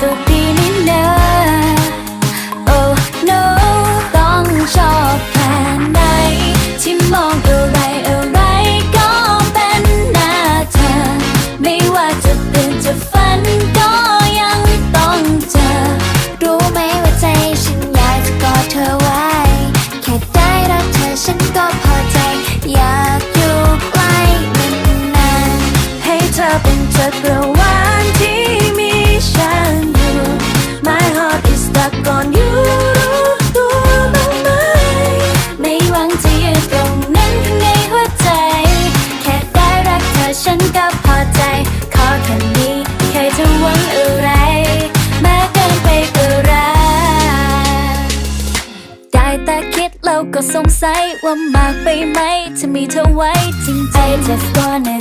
สุขดีนี่นา Oh no ต้องชอบแค่ไหนที่มองอะไรอะไรก็เป็นหน้าเธอ ไม่ว่าจะตื่นจะฝันก็ยังต้องเจอ รู้ไหมว่าใจฉันอยากจะกอดเธอไว้ แค่ได้รักเธอฉันก็พอใจ อยากอยู่ใกล้นานๆให้เธอเป็นจักรวาล ตรงนั้นข้างในหัวใจ แค่ได้รักเธอฉันก็พอใจ ขอแค่นี้ไม่เคยจะหวังอะไรแม้เกินไปก็รักได้แต่คิดเราก็สงสัยว่ามากไปไหมจะมีเธอไว้จริงๆ I just wanna